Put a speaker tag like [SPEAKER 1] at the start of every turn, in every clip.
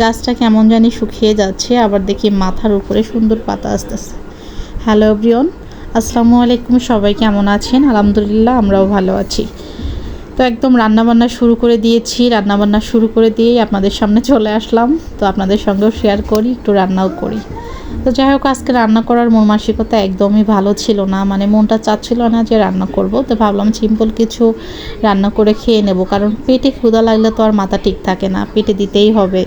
[SPEAKER 1] গাছটা কেমন জানি শুকিয়ে যাচ্ছে, আবার দেখি মাথার উপরে সুন্দর পাতা আসতেছে। হ্যালো ব্রিয়ন আসসালামু আলাইকুম, সবাই কেমন আছেন? আলহামদুলিল্লাহ, আমরাও ভালো আছি। তো একদম রান্নাবান্না শুরু করে দিয়েছি, রান্নাবান্না শুরু করে দিয়েই আপনাদের সামনে চলে আসলাম। তো আপনাদের সঙ্গেও শেয়ার করি, একটু রান্নাও করি। তো যাই হোক, আজকে রান্না করার মন মানসিকতা একদমই ভালো ছিল না। মানে মনটা চাচ্ছিল না যে রান্না করব, তো ভাবলাম সিম্পল কিছু রান্না করে খেয়ে নেব। কারণ পেটে ক্ষুধা লাগলে তো আর মাথা ঠিক থাকে না, পেটে দিতেই হবে।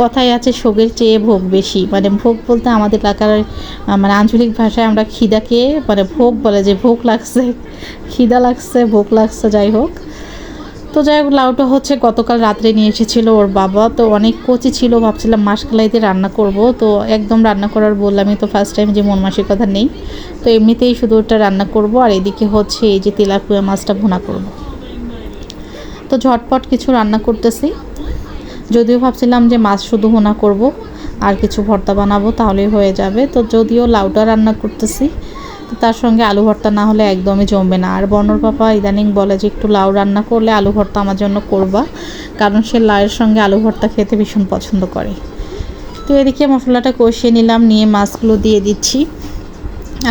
[SPEAKER 1] কথাই আছে, শোকের চেয়ে ভোগ বেশি। মানে ভোগ বলতে আমাদের এলাকার মানে আঞ্চলিক ভাষায় আমরা খিদাকে মানে ভোগ বলে যে ভোগ লাগছে, খিদা লাগছে, ভোগ লাগছে, যাই হোক। তো যাই হোক, লাউটা হচ্ছে গতকাল রাত্রে নিয়ে এসেছিল ওর বাবা। তো অনেক কচি ছিল, ভাবছিলাম মাস মাসকালাইতে রান্না করব। তো একদম রান্না করার বললামই তো ফার্স্ট টাইম যে মন কথা নেই। তো এমনিতেই শুধু ওটা রান্না করব আর এদিকে হচ্ছে এই যে তেলাপুয়া মাছটা ভুনা করব। তো ঝটপট কিছু রান্না করতেছি। যদিও ভাবছিলাম যে মাছ শুধু ভুনা করব, আর কিছু ভর্তা বানাবো তাহলেই হয়ে যাবে। তো যদিও লাউটা রান্না করতেছি তো তার সঙ্গে আলু ভর্তা না হলে একদমই জমবে না। আর বর্ণর পাপা ইদানিং বলে যে একটু লাউ রান্না করলে আলু ভর্তা আমার জন্য করবা, কারণ সে লাউয়ের সঙ্গে আলু ভর্তা খেতে ভীষণ পছন্দ করে। তো এদিকে মশলাটা কষিয়ে নিলাম, নিয়ে মাছগুলো দিয়ে দিচ্ছি।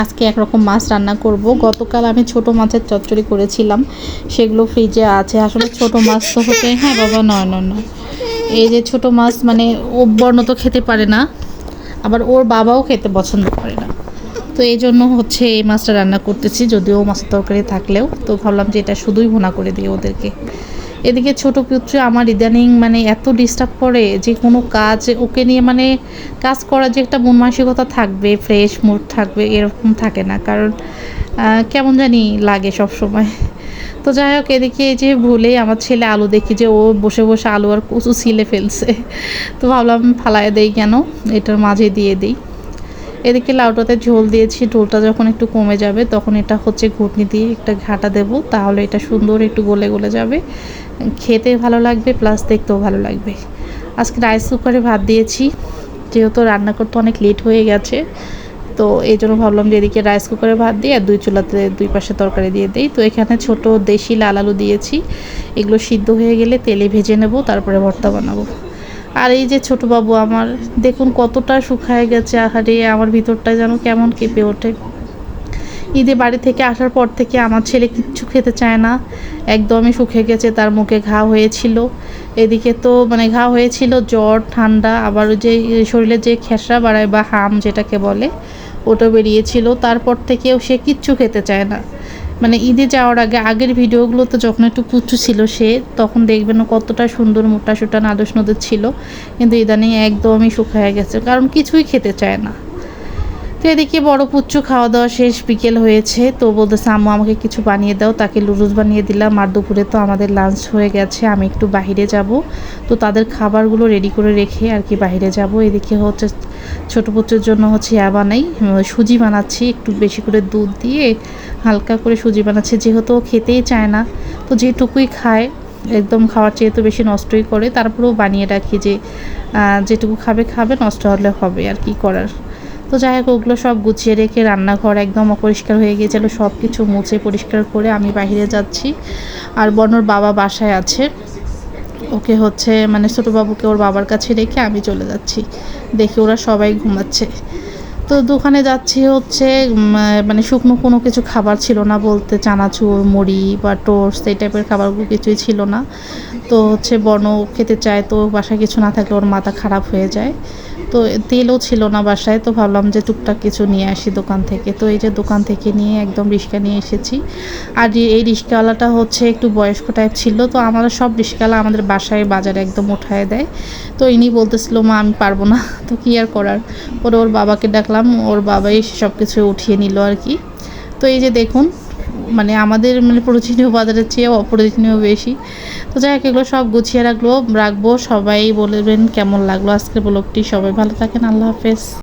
[SPEAKER 1] আজকে একরকম মাছ রান্না করব। গতকাল আমি ছোট মাছের চচ্চড়ি করেছিলাম, সেগুলো ফ্রিজে আছে। আসলে ছোট মাছ তো হচ্ছে হ্যাঁ বাবা নয় নয় নয় এই যে ছোট মাছ মানে ও বর্ণ তো খেতে পারে না, আবার ওর বাবাও খেতে পছন্দ করে না। তো এই জন্য হচ্ছে এই মাছটা রান্না করতেছি, যদিও মাছের তরকারি থাকলেও। তো ভাবলাম যে এটা শুধুই ভুনা করে দিই ওদেরকে। এদিকে ছোট পুত্র আমার ইদানিং মানে এত ডিস্টার্ব করে যে কোনো কাজ, ওকে নিয়ে মানে কাজ করার যে একটা মন মানসিকতা থাকবে ফ্রেশ মুড থাকবে, এরকম থাকে না। কারণ কেমন জানি লাগে সব সময় তো যাই হোক, এদিকে যে ভুলে আমার ছেলে আলু দেখি যে ও বসে বসে আলু আর কচু ছিলে ফেলছে। তো ভাবলাম ফালায় দেই কেন? এটার মাঝে দিয়ে দিই। এদিকে লাউটাতে ঝোল দিয়েছি, ঝোলটা যখন একটু কমে যাবে তখন এটা হচ্ছে ঘুটনি দিয়ে একটা ঘাটা দেব, তাহলে এটা সুন্দর একটু গলে গলে যাবে। খেতে ভালো লাগবে প্লাস দেখতেও ভালো লাগবে। আজকে রাইস কুকারে ভাত দিয়েছি, যেহেতু রান্না করতে অনেক লেট হয়ে গেছে, তো এই জন্য ভাবলাম যে এদিকে রাইস কুকারে ভাত দিই আর দুই চুলাতে দুই পাশে তরকারি দিয়ে দিই। তো এখানে ছোট দেশি লাল আলু দিয়েছি, এগুলো সিদ্ধ হয়ে গেলে তেলে ভেজে নেব, তারপরে ভর্তা বানাবো। আর এই যে ছোট বাবু আমার, দেখুন কতটা শুকায় গেছে, আহারে, আমার ভিতরটা যেন কেমন কেঁপে ওঠে। ঈদে বাড়ি থেকে আসার পর থেকে আমার ছেলে কিচ্ছু খেতে চায় না, একদমই শুকিয়ে গেছে, তার মুখে ঘা হয়েছিল। এদিকে তো মানে ঘা হয়েছিল, জ্বর, ঠান্ডা, আবার যে শরীরে যে খেসরা বাড়ায় বা হাম যেটাকে বলে, ওটা বেরিয়েছিল, তারপর থেকেও সে কিচ্ছু খেতে চায় না। মানে ঈদে যাওয়ার আগে, আগের ভিডিওগুলো তো যখন একটু কুচু ছিল সে, তখন দেখবেন কতটা সুন্দর মোটা সোটা নাদুস নদুর ছিল। কিন্তু ইদানিং একদমই শুকায় গেছে। কারণ কিছুই খেতে চায় না। তো এদিকে বড় পুচ্ছু খাওয়া দাওয়া শেষ, বিকেল হয়েছে। তো বলতেছে আম্মু আমাকে কিছু বানিয়ে দাও। তাকে লুডুস বানিয়ে দিলাম। আর দুপুরে তো আমাদের লাঞ্চ হয়ে গেছে। আমি একটু বাইরে যাব। তো তাদের খাবারগুলো রেডি করে রেখে আর কি বাইরে যাব। এদিকে হচ্ছে, ছোটো পুচ্ছুর জন্য হচ্ছে ইয়া বানাই। সুজি বানাচ্ছি। একটু বেশি করে দুধ দিয়ে হালকা করে সুজি বানাচ্ছি। যেহেতু খেতেই চায় না, তো যেটুকুই খায়, একদম খাওয়ার চেয়ে তো বেশি নষ্টই করে। তারপরেও বানিয়ে রাখি যে যেটুকু খাবে খাবে, নষ্ট হলে হবে। আর কি করার? তো যাই হোক ওগুলো সব গুছিয়ে রেখে রান্নাঘর একদম অপরিষ্কার হয়ে গিয়েছিল সব কিছু মুছে পরিষ্কার করে আমি বাইরে যাচ্ছি। আর বর্ণর বাবা বাসায় আছে। ওকে হচ্ছে মানে ছোটো বাবুকে ওর বাবার কাছে রেখে আমি চলে যাচ্ছি। দেখি ওরা সবাই ঘুমাচ্ছে। তো দোকানে যাচ্ছি হচ্ছে মানে শুকনো কোনো কিছু খাবার ছিল না বলতে, চানাচুর, মুড়ি বা টোস্ট, এই টাইপের খাবারগুলো কিছুই ছিল না। তো হচ্ছে বর্ণ খেতে চায় তো বাসায় কিছু না থাকলে ওর মাথা খারাপ হয়ে যায়। তো তেলও ছিল না বাসায়, তো ভাবলাম যে টুকটাক কিছু নিয়ে আসি দোকান থেকে। তো এই যে দোকান থেকে নিয়ে একদম রিক্সা নিয়ে এসেছি। আর এই রিক্সাওয়ালাটা হচ্ছে একটু বয়স্ক টাইপ ছিল, তো আমাদের সব রিক্সাওয়ালা আমাদের বাসায় বাজারে একদম উঠায় দেয়। তো ইনি বলতেছিল, মা, আমি পারব না। তো কী আর করার? পরে ওর বাবাকে ডাকলাম ওর বাবাই সব কিছু উঠিয়ে নিল আর কি। তো এই যে দেখুন মানে আমাদের মানে প্রয়োজনীয় বাজারের চেয়ে অপ্রয়োজনীয় বেশি। তো যাই হোক, এগুলো সব গুছিয়ে রাখল, রাখব, সবাই বলবেন কেমন লাগল আজকের ব্লগটি, সবাই ভালো থাকেন, আল্লাহ হাফেজ।